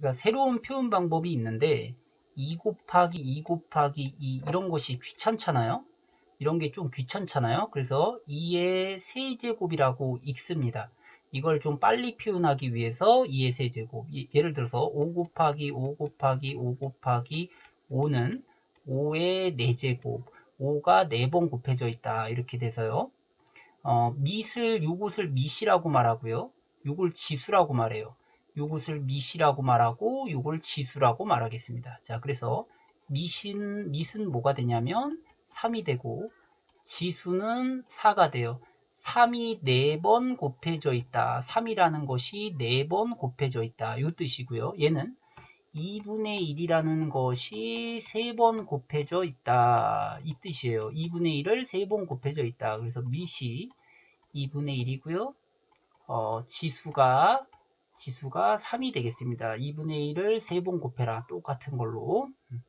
그러니까 새로운 표현 방법이 있는데 2 곱하기 2 곱하기 2 이런 것이 귀찮잖아요. 이런 게 좀 귀찮잖아요. 그래서 2의 세제곱이라고 읽습니다. 이걸 좀 빨리 표현하기 위해서 2의 세제곱. 예를 들어서 5 곱하기 5 곱하기 5 곱하기 5는 5의 4제곱. 5가 4번 곱해져 있다. 이렇게 돼서요. 어, 밑을, 요것을 밑이라고 말하고요. 요걸 지수라고 말해요. 요것을 밑이라고 말하고 요걸 지수라고 말하겠습니다. 자, 그래서 밑은, 밑은 뭐가 되냐면 3이 되고 지수는 4가 돼요. 3이 4번 곱해져 있다. 3이라는 것이 4번 곱해져 있다. 요 뜻이고요. 얘는 2분의 1이라는 것이 3번 곱해져 있다. 이 뜻이에요. 2분의 1을 3번 곱해져 있다. 그래서 밑이 2분의 1이고요. 어, 지수가 지수가 3이 되겠습니다. 2분의 1을 3번 곱해라. 똑같은 걸로. 음.